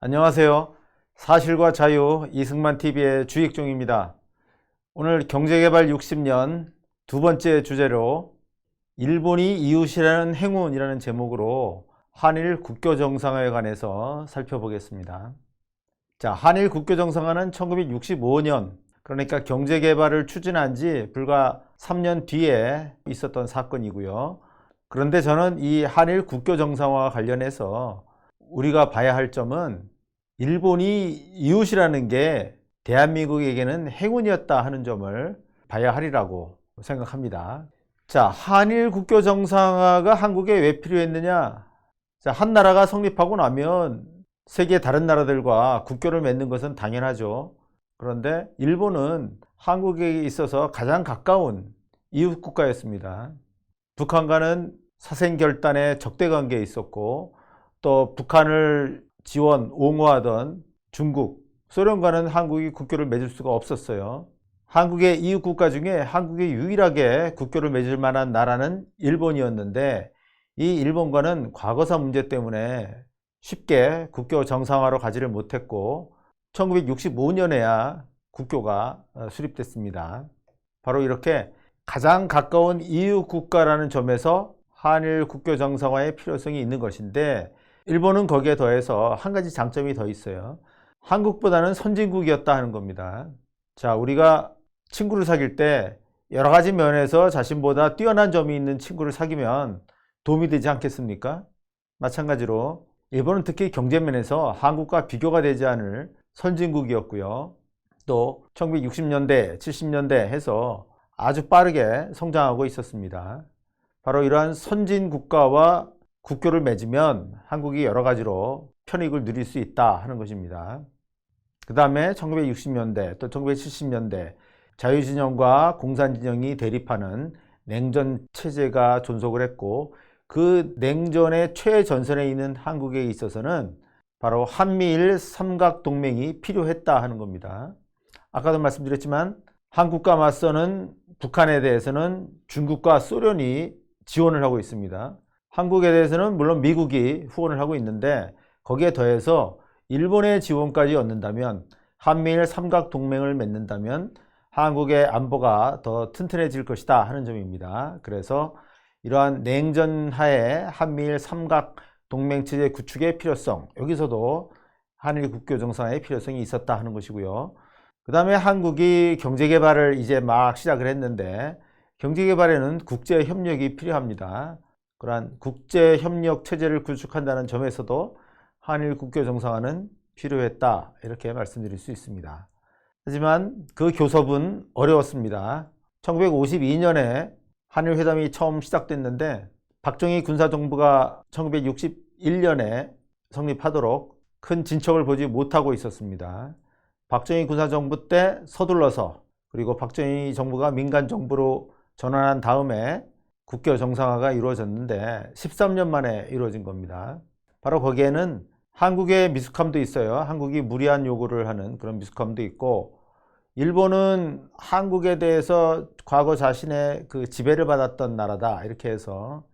안녕하세요. 사실과 자유 이승만 TV의 주익종입니다. 오늘 경제개발 60년 두 번째 주제로 일본이 이웃이라는 행운이라는 제목으로 한일 국교 정상화에 관해서 살펴보겠습니다. 자, 한일 국교 정상화는 1965년 그러니까 경제개발을 추진한 지 불과 3년 뒤에 있었던 사건이고요. 그런데 저는 이 한일 국교 정상화와 관련해서 우리가 봐야 할 점은 일본이 이웃이라는 게 대한민국에게는 행운이었다 하는 점을 봐야 하리라고 생각합니다. 자, 한일 국교 정상화가 한국에 왜 필요했느냐? 자, 한 나라가 성립하고 나면 세계 다른 나라들과 국교를 맺는 것은 당연하죠. 그런데 일본은 한국에 있어서 가장 가까운 이웃 국가였습니다. 북한과는 사생결단의 적대 관계에 있었고 또 북한을 지원, 옹호하던 중국, 소련과는 한국이 국교를 맺을 수가 없었어요. 한국의 이웃 국가 중에 한국이 유일하게 국교를 맺을 만한 나라는 일본이었는데 이 일본과는 과거사 문제 때문에 쉽게 국교 정상화로 가지를 못했고 1965년에야 국교가 어, 수립됐습니다. 바로 이렇게 가장 가까운 이웃 국가라는 점에서 한일 국교 정상화의 필요성이 있는 것인데 일본은 거기에 더해서 한 가지 장점이 더 있어요. 한국보다는 선진국이었다 하는 겁니다. 자, 우리가 친구를 사귈 때 여러 가지 면에서 자신보다 뛰어난 점이 있는 친구를 사귀면 도움이 되지 않겠습니까? 마찬가지로 일본은 특히 경제면에서 한국과 비교가 되지 않을 선진국이었고요. 또 1960년대, 70년대 해서 아주 빠르게 성장하고 있었습니다. 바로 이러한 선진 국가와 국교를 맺으면 한국이 여러 가지로 편익을 누릴 수 있다 하는 것입니다. 그 다음에 1960년대 또 1970년대 자유진영과 공산진영이 대립하는 냉전 체제가 존속을 했고 그 냉전의 최전선에 있는 한국에 있어서는 바로 한미일 삼각동맹이 필요했다 하는 겁니다. 아까도 말씀드렸지만 한국과 맞서는 북한에 대해서는 중국과 소련이 지원을 하고 있습니다. 한국에 대해서는 물론 미국이 후원을 하고 있는데 거기에 더해서 일본의 지원까지 얻는다면 한미일 삼각 동맹을 맺는다면 한국의 안보가 더 튼튼해질 것이다 하는 점입니다. 그래서 이러한 냉전 하에 한미일 삼각 동맹 체제 구축의 필요성 여기서도 한일 국교 정상화의 필요성이 있었다 하는 것이고요. 그 다음에 한국이 경제 개발을 이제 막 시작을 했는데 경제 개발에는 국제 협력이 필요합니다. 그러한 국제 협력 체제를 구축한다는 점에서도 한일 국교 정상화는 필요했다 이렇게 말씀드릴 수 있습니다. 하지만 그 교섭은 어려웠습니다. 1952년에 한일 회담이 처음 시작됐는데 박정희 군사정부가 1961년에 성립하도록 큰 진척을 보지 못하고 있었습니다. 박정희 군사정부 때 서둘러서 그리고 박정희 정부가 민간정부로 전환한 다음에 국교 정상화가 이루어졌는데 13년 만에 이루어진 겁니다. 바로 거기에는 한국의 미숙함도 있어요. 한국이 무리한 요구를 하는 그런 미숙함도 있고 일본은 한국에 대해서 과거 자신의 그 지배를 받았던 나라다 이렇게 해서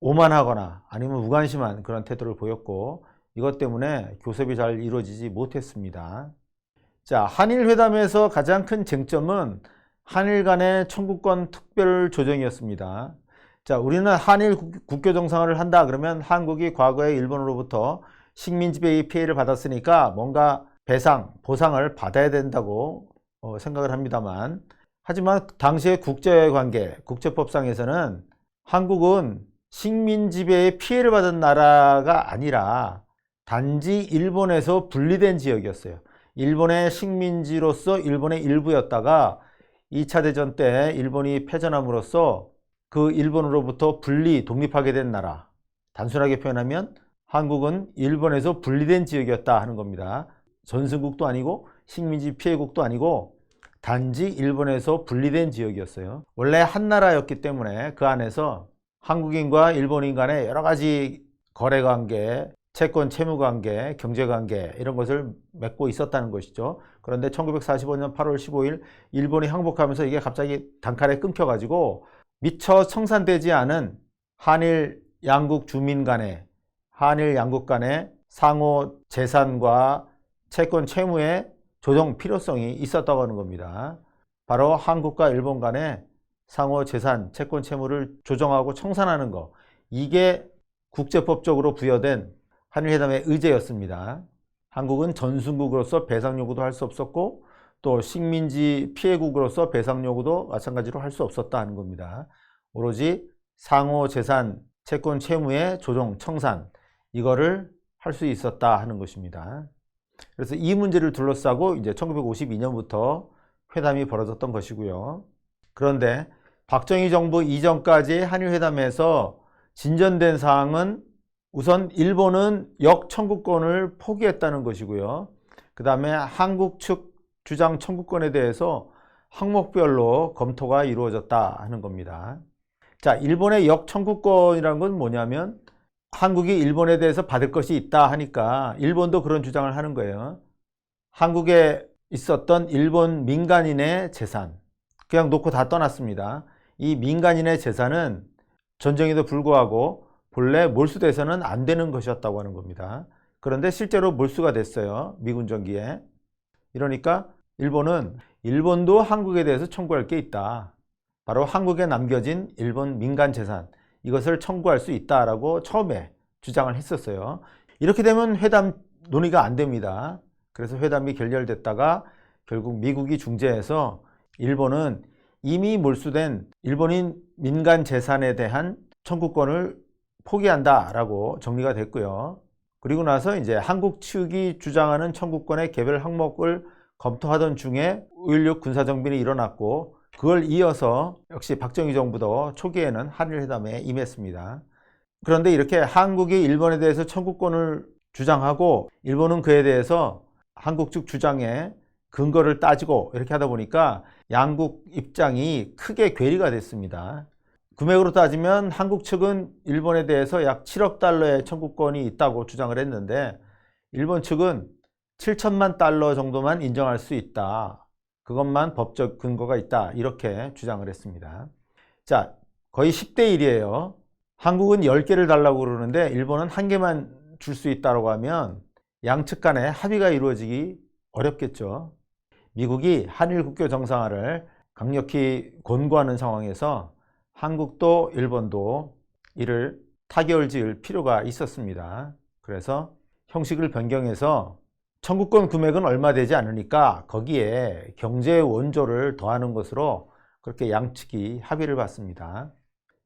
오만하거나 아니면 무관심한 그런 태도를 보였고 이것 때문에 교섭이 잘 이루어지지 못했습니다. 자, 한일 회담에서 가장 큰 쟁점은 한일 간의 청구권 특별 조정이었습니다. 자, 우리는 한일 국교 정상화를 한다 그러면 한국이 과거에 일본으로부터 식민 지배의 피해를 받았으니까 뭔가 배상, 보상을 받아야 된다고 어, 생각을 합니다만 하지만 당시의 국제 관계, 국제법상에서는 한국은 식민 지배의 피해를 받은 나라가 아니라 단지 일본에서 분리된 지역이었어요. 일본의 식민지로서 일본의 일부였다가 2차 대전 때 일본이 패전함으로써 그 일본으로부터 분리, 독립하게 된 나라. 단순하게 표현하면 한국은 일본에서 분리된 지역이었다 하는 겁니다. 전승국도 아니고 식민지 피해국도 아니고 단지 일본에서 분리된 지역이었어요. 원래 한 나라였기 때문에 그 안에서 한국인과 일본인 간의 여러 가지 거래 관계, 채권 채무 관계, 경제 관계 이런 것을 맺고 있었다는 것이죠. 그런데 1945년 8월 15일 일본이 항복하면서 이게 갑자기 단칼에 끊겨 가지고 미처 청산되지 않은 한일 양국 주민 간의 한일 양국 간의 상호 재산과 채권 채무의 조정 필요성이 있었다고 하는 겁니다. 바로 한국과 일본 간의 상호 재산, 채권 채무를 조정하고 청산하는 거. 이게 국제법적으로 부여된 한일회담의 의제였습니다. 한국은 전순국으로서 배상 요구도 할 수 없었고 또 식민지 피해국으로서 배상 요구도 마찬가지로 할 수 없었다 하는 겁니다. 오로지 상호 재산, 채권 채무의 조정, 청산 이거를 할 수 있었다 하는 것입니다. 그래서 이 문제를 둘러싸고 이제 1952년부터 회담이 벌어졌던 것이고요. 그런데 박정희 정부 이전까지 한일 회담에서 진전된 사항은 우선 일본은 역청구권을 포기했다는 것이고요. 그 다음에 한국 측 주장 청구권에 대해서 항목별로 검토가 이루어졌다 하는 겁니다. 자, 일본의 역청구권이라는 건 뭐냐면 한국이 일본에 대해서 받을 것이 있다 하니까 일본도 그런 주장을 하는 거예요. 한국에 있었던 일본 민간인의 재산 그냥 놓고 다 떠났습니다. 이 민간인의 재산은 전쟁에도 불구하고 본래 몰수돼서는 안 되는 것이었다고 하는 겁니다. 그런데 실제로 몰수가 됐어요. 미군 전기에. 이러니까 일본은 일본도 한국에 대해서 청구할 게 있다. 바로 한국에 남겨진 일본 민간 재산 이것을 청구할 수 있다라고 처음에 주장을 했었어요. 이렇게 되면 회담 논의가 안 됩니다. 그래서 회담이 결렬됐다가 결국 미국이 중재해서 일본은 이미 몰수된 일본인 민간 재산에 대한 청구권을 포기한다라고 정리가 됐고요. 그리고 나서 이제 한국 측이 주장하는 청구권의 개별 항목을 검토하던 중에 5.16 군사정변이 일어났고 그걸 이어서 역시 박정희 정부도 초기에는 한일회담에 임했습니다. 그런데 이렇게 한국이 일본에 대해서 청구권을 주장하고 일본은 그에 대해서 한국 측 주장에 근거를 따지고 이렇게 하다 보니까 양국 입장이 크게 괴리가 됐습니다. 금액으로 따지면 한국 측은 일본에 대해서 약 7억 달러의 청구권이 있다고 주장을 했는데 일본 측은 7천만 달러 정도만 인정할 수 있다. 그것만 법적 근거가 있다. 이렇게 주장을 했습니다. 자, 거의 10대 1이에요. 한국은 10개를 달라고 그러는데 일본은 한 개만 줄 수 있다고 하면 양측 간에 합의가 이루어지기 어렵겠죠. 미국이 한일 국교 정상화를 강력히 권고하는 상황에서 한국도 일본도 이를 타결 지을 필요가 있었습니다. 그래서 형식을 변경해서 청구권 금액은 얼마 되지 않으니까 거기에 경제 원조를 더하는 것으로 그렇게 양측이 합의를 봤습니다.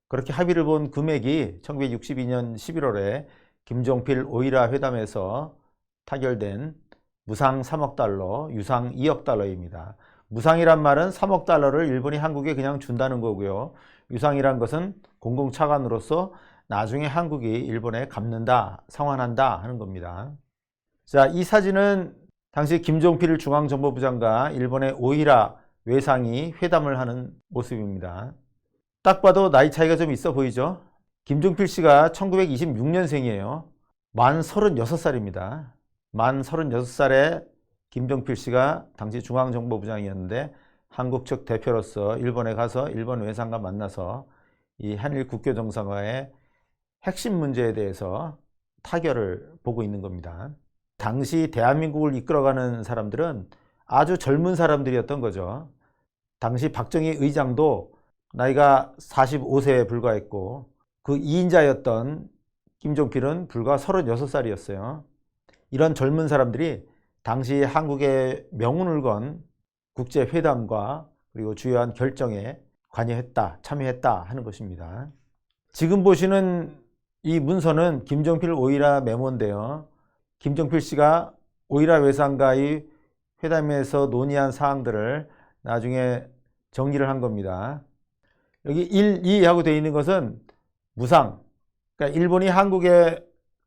그렇게 합의를 본 금액이 1962년 11월에 김종필 오이라 회담에서 타결된 무상 3억 달러, 유상 2억 달러입니다. 무상이란 말은 3억 달러를 일본이 한국에 그냥 준다는 거고요. 유상이란 것은 공공차관으로서 나중에 한국이 일본에 갚는다, 상환한다 하는 겁니다. 자, 이 사진은 당시 김종필 중앙정보부장과 일본의 오이라 외상이 회담을 하는 모습입니다. 딱 봐도 나이 차이가 좀 있어 보이죠? 김종필 씨가 1926년생이에요. 만 36살입니다. 만 36살에 김종필 씨가 당시 중앙정보부장이었는데 한국 측 대표로서 일본에 가서 일본 외상과 만나서 이 한일 국교 정상화의 핵심 문제에 대해서 타결을 보고 있는 겁니다. 당시 대한민국을 이끌어가는 사람들은 아주 젊은 사람들이었던 거죠. 당시 박정희 의장도 나이가 45세에 불과했고 그 2인자였던 김종필은 불과 36살이었어요. 이런 젊은 사람들이 당시 한국의 명운을 건 국제회담과 그리고 주요한 결정에 관여했다, 참여했다 하는 것입니다. 지금 보시는 이 문서는 김종필 오이라 메모인데요. 김종필 씨가 오이라 외상과의 회담에서 논의한 사항들을 나중에 정리를 한 겁니다. 여기 1, 2하고 되어 있는 것은 무상. 그러니까 일본이 한국에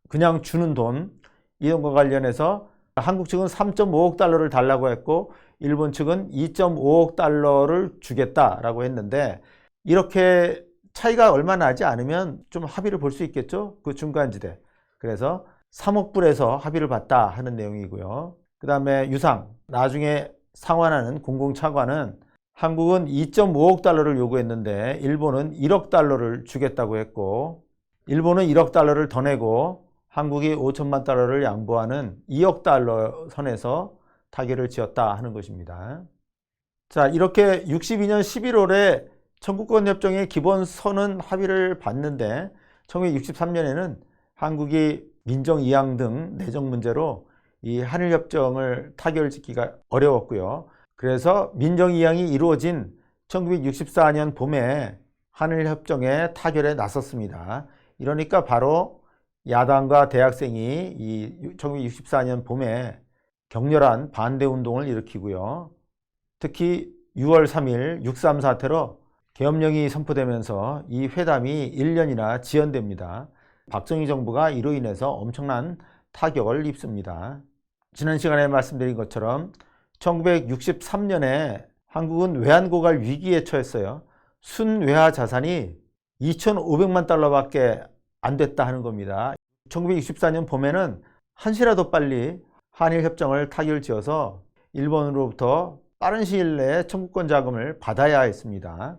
그냥 주는 돈, 이런과 관련해서 한국 측은 3.5억 달러를 달라고 했고 일본 측은 2.5억 달러를 주겠다라고 했는데 이렇게 차이가 얼마 나지 않으면 좀 합의를 볼 수 있겠죠? 그 중간지대. 그래서 3억 불에서 합의를 봤다 하는 내용이고요. 그 다음에 유상, 나중에 상환하는 공공차관은 한국은 2.5억 달러를 요구했는데 일본은 1억 달러를 주겠다고 했고 일본은 1억 달러를 더 내고 한국이 5천만 달러를 양보하는 2억 달러 선에서 타결을 지었다 하는 것입니다. 자, 이렇게 62년 11월에 청구권 협정의 기본선은 합의를 봤는데 1963년에는 한국이 민정 이양 등 내정 문제로 이 한일 협정을 타결짓기가 어려웠고요. 그래서 민정 이양이 이루어진 1964년 봄에 한일 협정의 타결에 나섰습니다. 이러니까 바로 야당과 대학생이 이 1964년 봄에 격렬한 반대 운동을 일으키고요. 특히 6월 3일 6.3 사태로 계엄령이 선포되면서 이 회담이 1년이나 지연됩니다. 박정희 정부가 이로 인해서 엄청난 타격을 입습니다. 지난 시간에 말씀드린 것처럼 1963년에 한국은 외환고갈 위기에 처했어요. 순외화 자산이 2,500만 달러밖에 안 됐다 하는 겁니다. 1964년 봄에는 한시라도 빨리 한일 협정을 타결 지어서 일본으로부터 빠른 시일 내에 청구권 자금을 받아야 했습니다.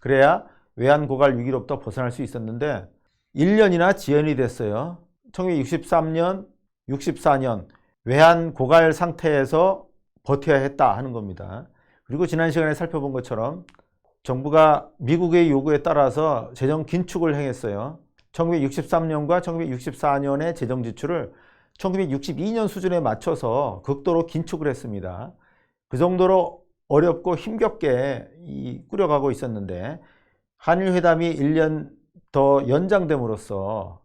그래야 외환 고갈 위기로부터 벗어날 수 있었는데 1년이나 지연이 됐어요. 1963년, 64년 외환 고갈 상태에서 버텨야 했다 하는 겁니다. 그리고 지난 시간에 살펴본 것처럼 정부가 미국의 요구에 따라서 재정 긴축을 행했어요. 1963년과 1964년의 재정 지출을 1962년 수준에 맞춰서 극도로 긴축을 했습니다. 그 정도로 어렵고 힘겹게 이 꾸려가고 있었는데 한일 회담이 1년 더 연장됨으로써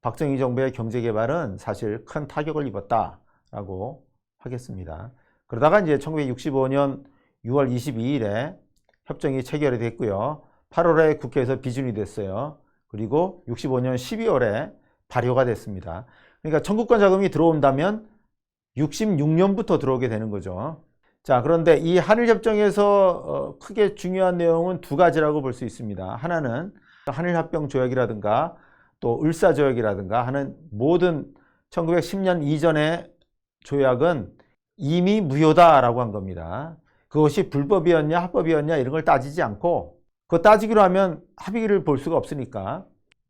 박정희 정부의 경제 개발은 사실 큰 타격을 입었다라고 하겠습니다. 그러다가 이제 1965년 6월 22일에 협정이 체결이 됐고요. 8월에 국회에서 비준이 됐어요. 그리고 65년 12월에 발효가 됐습니다. 그러니까 청구권 자금이 들어온다면 66년부터 들어오게 되는 거죠. 자, 그런데 이 한일협정에서 어, 크게 중요한 내용은 두 가지라고 볼 수 있습니다. 하나는 한일합병 조약이라든가 또 을사조약이라든가 하는 모든 1910년 이전의 조약은 이미 무효다라고 한 겁니다. 그것이 불법이었냐 합법이었냐 이런 걸 따지지 않고 그거 따지기로 하면 합의를 볼 수가 없으니까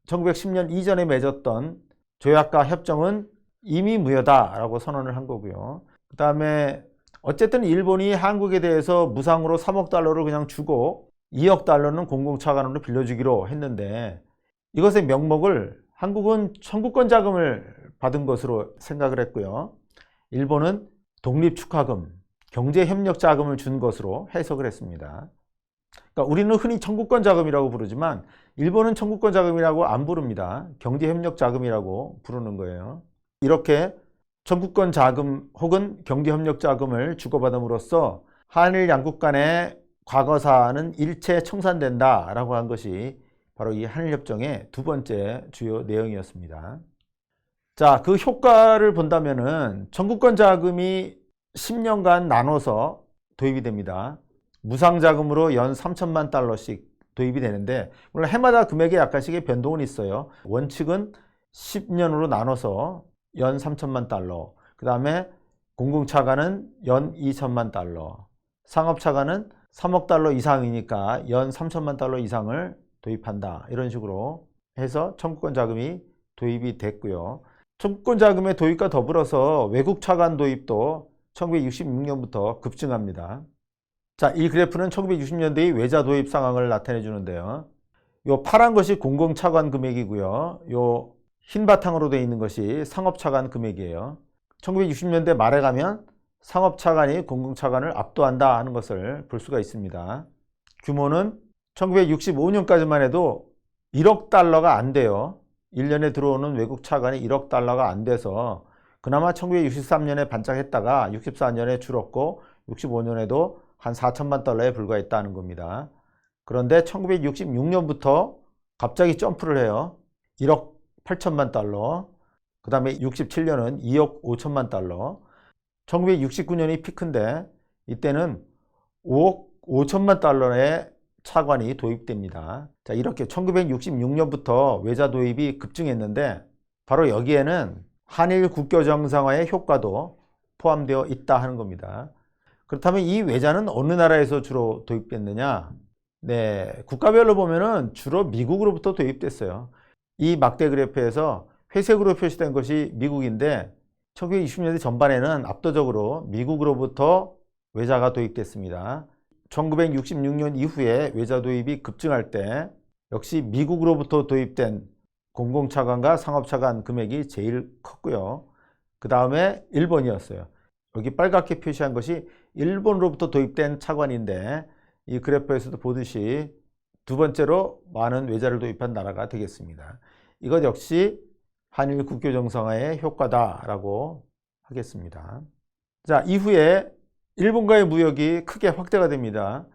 1910년 이전에 맺었던 조약과 협정은 이미 무효다라고 선언을 한 거고요. 그 다음에 어쨌든 일본이 한국에 대해서 무상으로 3억 달러를 그냥 주고 2억 달러는 공공차관으로 빌려주기로 했는데 이것의 명목을 한국은 청구권 자금을 받은 것으로 생각을 했고요. 일본은 독립 축하금, 경제협력 자금을 준 것으로 해석을 했습니다. 그러니까 우리는 흔히 청구권 자금이라고 부르지만 일본은 청구권 자금이라고 안 부릅니다. 경제 협력 자금이라고 부르는 거예요. 이렇게 청구권 자금 혹은 경제 협력 자금을 주고받음으로써 한일 양국 간의 과거사는 일체 청산된다라고 한 것이 바로 이 한일협정의 두 번째 주요 내용이었습니다. 자, 그 효과를 본다면은 청구권 자금이 10년간 나눠서 도입이 됩니다. 무상 자금으로 연 3천만 달러씩 도입이 되는데 물론 해마다 금액에 약간씩의 변동은 있어요. 원칙은 10년으로 나눠서 연 3천만 달러. 그 다음에 공공차관은 연 2천만 달러. 상업차관은 3억 달러 이상이니까 연 3천만 달러 이상을 도입한다. 이런 식으로 해서 청구권 자금이 도입이 됐고요. 청구권 자금의 도입과 더불어서 외국 차관 도입도 1966년부터 급증합니다. 자, 이 그래프는 1960년대의 외자 도입 상황을 나타내 주는데요. 요 파란 것이 공공차관 금액이고요. 요 흰 바탕으로 되어 있는 것이 상업차관 금액이에요. 1960년대 말에 가면 상업차관이 공공차관을 압도한다 하는 것을 볼 수가 있습니다. 규모는 1965년까지만 해도 1억 달러가 안 돼요. 1년에 들어오는 외국 차관이 1억 달러가 안 돼서 그나마 1963년에 반짝했다가 64년에 줄었고 65년에도 한 4천만 달러에 불과했다는 겁니다. 그런데 1966년부터 갑자기 점프를 해요. 1억 8천만 달러. 그 다음에 67년은 2억 5천만 달러. 1969년이 피크인데 이때는 5억 5천만 달러의 차관이 도입됩니다. 자, 이렇게 1966년부터 외자 도입이 급증했는데 바로 여기에는 한일 국교 정상화의 효과도 포함되어 있다 하는 겁니다. 그렇다면 이 외자는 어느 나라에서 주로 도입됐느냐? 네, 국가별로 보면은 주로 미국으로부터 도입됐어요. 이 막대 그래프에서 회색으로 표시된 것이 미국인데 1920년대 전반에는 압도적으로 미국으로부터 외자가 도입됐습니다. 1966년 이후에 외자 도입이 급증할 때 역시 미국으로부터 도입된 공공차관과 상업차관 금액이 제일 컸고요. 그 다음에 일본이었어요. 여기 빨갛게 표시한 것이 일본으로부터 도입된 차관인데 이 그래프에서도 보듯이 두 번째로 많은 외자를 도입한 나라가 되겠습니다. 이것 역시 한일 국교 정상화의 효과다라고 하겠습니다. 자, 이후에 일본과의 무역이 크게 확대가 됩니다.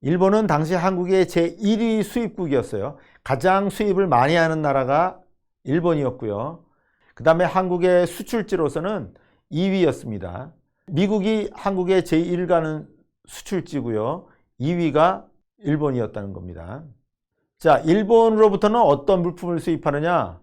일본은 당시 한국의 제1위 수입국이었어요. 가장 수입을 많이 하는 나라가 일본이었고요. 그 다음에 한국의 수출지로서는 2위였습니다. 미국이 한국의 제1가는 수출지고요. 2위가 일본이었다는 겁니다. 자, 일본으로부터는 어떤 물품을 수입하느냐?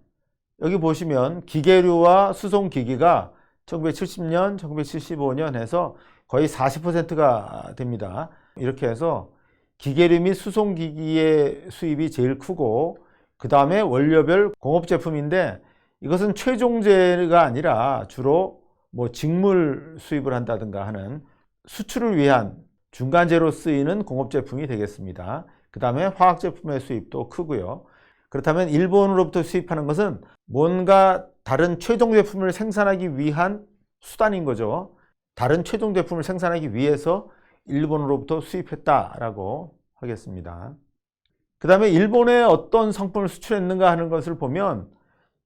여기 보시면 기계류와 수송기기가 1970년, 1975년 해서 거의 40%가 됩니다. 이렇게 해서 기계류 및 수송기기의 수입이 제일 크고 그 다음에 원료별 공업 제품인데 이것은 최종재가 아니라 주로 뭐 직물 수입을 한다든가 하는 수출을 위한 중간재로 쓰이는 공업 제품이 되겠습니다. 그 다음에 화학 제품의 수입도 크고요. 그렇다면 일본으로부터 수입하는 것은 뭔가 다른 최종 제품을 생산하기 위한 수단인 거죠. 다른 최종 제품을 생산하기 위해서 일본으로부터 수입했다라고 하겠습니다. 그 다음에 일본에 어떤 상품을 수출했는가 하는 것을 보면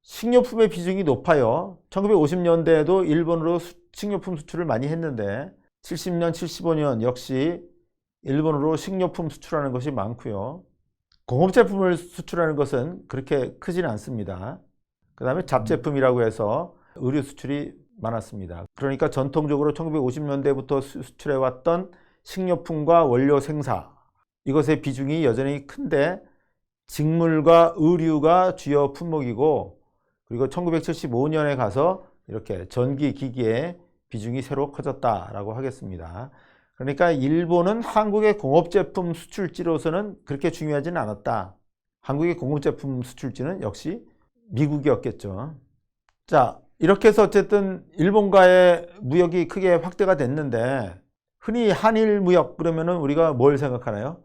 식료품의 비중이 높아요. 1950년대에도 일본으로 식료품 수출을 많이 했는데 70년, 75년 역시 일본으로 식료품 수출하는 것이 많고요. 공업 제품을 수출하는 것은 그렇게 크지는 않습니다. 그 다음에 잡제품이라고 해서 의류 수출이 많았습니다. 그러니까 전통적으로 1950년대부터 수출해왔던 식료품과 원료 생사 이것의 비중이 여전히 큰데 직물과 의류가 주요 품목이고 그리고 1975년에 가서 이렇게 전기 기기의 비중이 새로 커졌다라고 하겠습니다. 그러니까 일본은 한국의 공업제품 수출지로서는 그렇게 중요하지는 않았다. 한국의 공업제품 수출지는 역시 미국이었겠죠. 자, 이렇게 해서 어쨌든 일본과의 무역이 크게 확대가 됐는데 흔히 한일 무역 그러면은 우리가 뭘 생각하나요?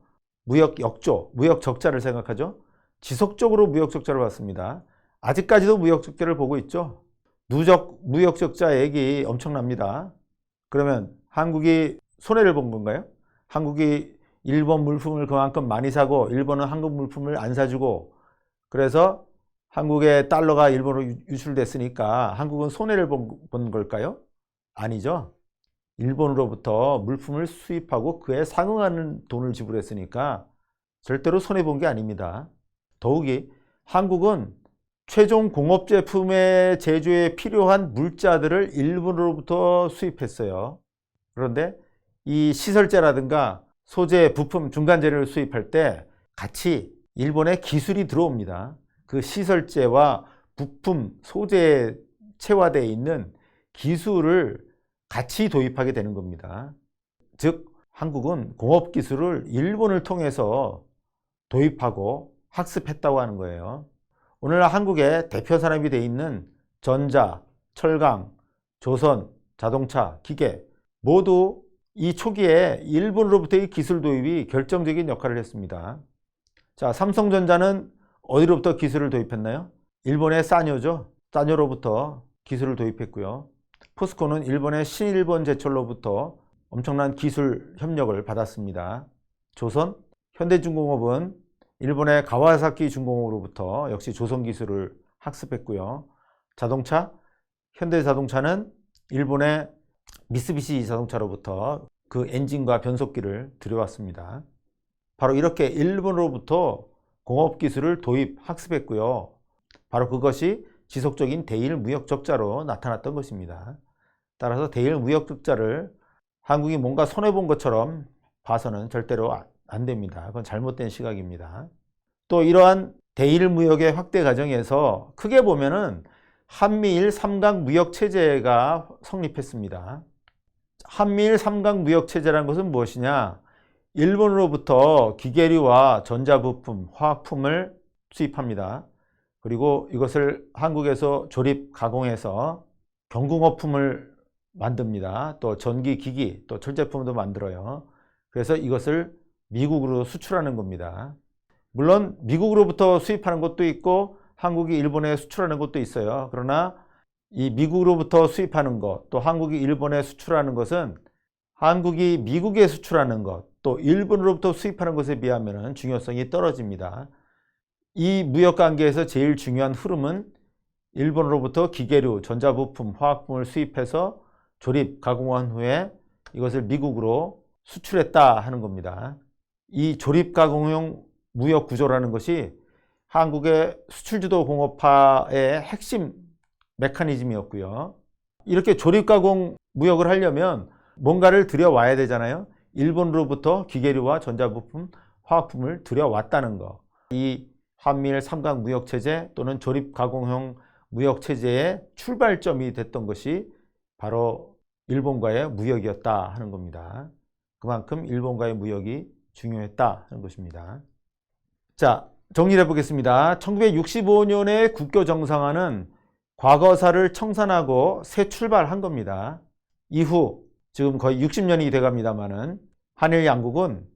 무역 역조, 무역 적자를 생각하죠. 지속적으로 무역 적자를 봤습니다. 아직까지도 무역 적자를 보고 있죠. 누적 무역 적자 액이 엄청납니다. 그러면 한국이 손해를 본 건가요? 한국이 일본 물품을 그만큼 많이 사고 일본은 한국 물품을 안 사주고 그래서 한국의 달러가 일본으로 유출됐으니까 한국은 손해를 본 걸까요? 아니죠. 일본으로부터 물품을 수입하고 그에 상응하는 돈을 지불했으니까 절대로 손해 본 게 아닙니다. 더욱이 한국은 최종 공업 제품의 제조에 필요한 물자들을 일본으로부터 수입했어요. 그런데 이 시설재라든가 소재, 부품, 중간재를 수입할 때 같이 일본의 기술이 들어옵니다. 그 시설재와 부품, 소재에 체화되어 있는 기술을 같이 도입하게 되는 겁니다. 즉, 한국은 공업 기술을 일본을 통해서 도입하고 학습했다고 하는 거예요. 오늘날 한국의 대표 산업이 되어 있는 전자, 철강, 조선, 자동차, 기계 모두 이 초기에 일본으로부터의 기술 도입이 결정적인 역할을 했습니다. 자, 삼성전자는 어디로부터 기술을 도입했나요? 일본의 사뇨죠. 사뇨로부터 기술을 도입했고요. 포스코는 일본의 신일본 제철로부터 엄청난 기술 협력을 받았습니다. 조선, 현대중공업은 일본의 가와사키 중공업으로부터 역시 조선 기술을 학습했고요. 자동차, 현대 자동차는 일본의 미쓰비시 자동차로부터 그 엔진과 변속기를 들여왔습니다. 바로 이렇게 일본으로부터 공업 기술을 도입, 학습했고요. 바로 그것이 지속적인 대일 무역 적자로 나타났던 것입니다. 따라서 대일 무역 적자를 한국이 뭔가 손해본 것처럼 봐서는 절대로 안 됩니다. 그건 잘못된 시각입니다. 또 이러한 대일 무역의 확대 과정에서 크게 보면은 한미일 삼각 무역 체제가 성립했습니다. 한미일 삼각 무역 체제라는 것은 무엇이냐? 일본으로부터 기계류와 전자부품, 화학품을 수입합니다. 그리고 이것을 한국에서 조립 가공해서 경궁어품을 만듭니다. 또 전기기기, 또 철제품도 만들어요. 그래서 이것을 미국으로 수출하는 겁니다. 물론 미국으로부터 수입하는 것도 있고 한국이 일본에 수출하는 것도 있어요. 그러나 이 미국으로부터 수입하는 것, 또 한국이 일본에 수출하는 것은 한국이 미국에 수출하는 것, 또 일본으로부터 수입하는 것에 비하면 중요성이 떨어집니다. 이 무역 관계에서 제일 중요한 흐름은 일본으로부터 기계류, 전자부품, 화학품을 수입해서 조립, 가공한 후에 이것을 미국으로 수출했다 하는 겁니다. 이 조립 가공용 무역 구조라는 것이 한국의 수출주도 공업화의 핵심 메커니즘이었고요. 이렇게 조립 가공 무역을 하려면 뭔가를 들여와야 되잖아요. 일본으로부터 기계류와 전자부품, 화학품을 들여왔다는 거. 이 한미일 삼각 무역 체제 또는 조립 가공형 무역 체제의 출발점이 됐던 것이 바로 일본과의 무역이었다 하는 겁니다. 그만큼 일본과의 무역이 중요했다 하는 것입니다. 자, 정리해 보겠습니다. 1965년에 국교 정상화는 과거사를 청산하고 새 출발한 겁니다. 이후 지금 거의 60년이 돼 갑니다만은 한일 양국은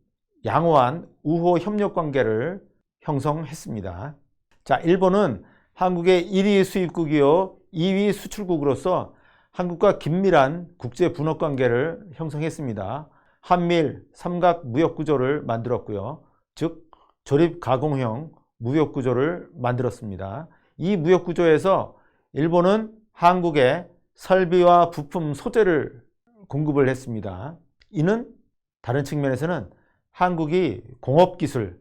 양호한 우호 협력 관계를 형성했습니다. 자, 일본은 한국의 1위 수입국이요 2위 수출국으로서 한국과 긴밀한 국제 분업 관계를 형성했습니다. 한밀 삼각 무역 구조를 만들었고요. 즉 조립 가공형 무역 구조를 만들었습니다. 이 무역 구조에서 일본은 한국에 설비와 부품 소재를 공급을 했습니다. 이는 다른 측면에서는 한국이 공업 기술,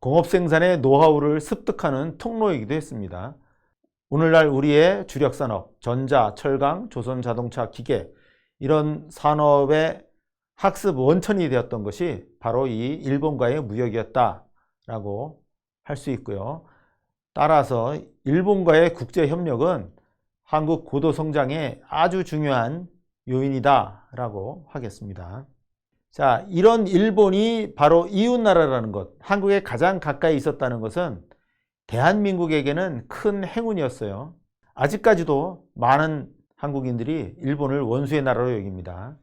공업 생산의 노하우를 습득하는 통로이기도 했습니다. 오늘날 우리의 주력 산업, 전자, 철강, 조선 자동차, 기계 이런 산업의 학습 원천이 되었던 것이 바로 이 일본과의 무역이었다라고 할 수 있고요. 따라서 일본과의 국제 협력은 한국 고도 성장의 아주 중요한 요인이다라고 하겠습니다. 자, 이런 일본이 바로 이웃 나라라는 것, 한국에 가장 가까이 있었다는 것은 대한민국에게는 큰 행운이었어요. 아직까지도 많은 한국인들이 일본을 원수의 나라로 여깁니다.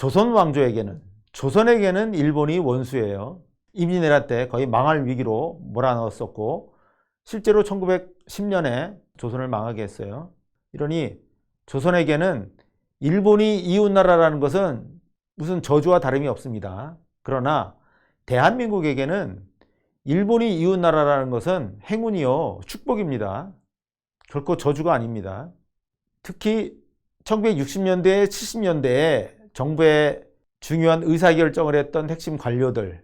조선 왕조에게는, 조선에게는 일본이 원수예요. 임진왜란 때 거의 망할 위기로 몰아넣었었고, 실제로 1910년에 조선을 망하게 했어요. 이러니 조선에게는 일본이 이웃 나라라는 것은 무슨 저주와 다름이 없습니다. 그러나 대한민국에게는 일본이 이웃 나라라는 것은 행운이요 축복입니다. 결코 저주가 아닙니다. 특히 1960년대, 70년대에 정부의 중요한 의사결정을 했던 핵심 관료들,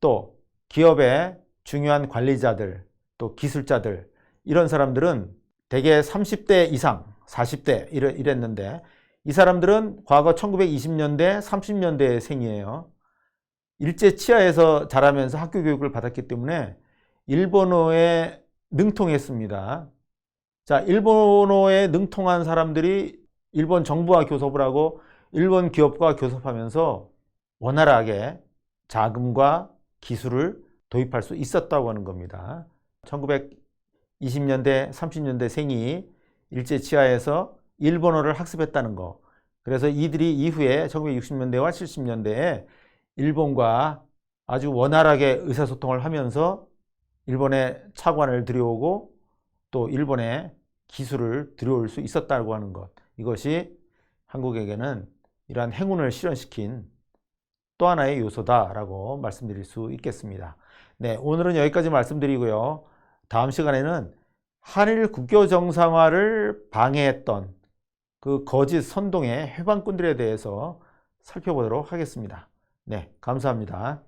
또 기업의 중요한 관리자들, 또 기술자들, 이런 사람들은 대개 30대 이상, 40대 이랬는데 이 사람들은 과거 1920년대, 30년대 생이에요. 일제 치하에서 자라면서 학교 교육을 받았기 때문에 일본어에 능통했습니다. 자, 일본어에 능통한 사람들이 일본 정부와 교섭을 하고 일본 기업과 교섭하면서 원활하게 자금과 기술을 도입할 수 있었다고 하는 겁니다. 1920년대, 30년대 생이 일제 치하에서 일본어를 학습했다는 거. 그래서 이들이 이후에 1960년대와 70년대에 일본과 아주 원활하게 의사소통을 하면서 일본의 차관을 들여오고 또 일본의 기술을 들여올 수 있었다고 하는 것. 이것이 한국에게는 이러한 행운을 실현시킨 또 하나의 요소다라고 말씀드릴 수 있겠습니다. 네, 오늘은 여기까지 말씀드리고요. 다음 시간에는 한일 국교 정상화를 방해했던 그 거짓 선동의 해방꾼들에 대해서 살펴보도록 하겠습니다. 네, 감사합니다.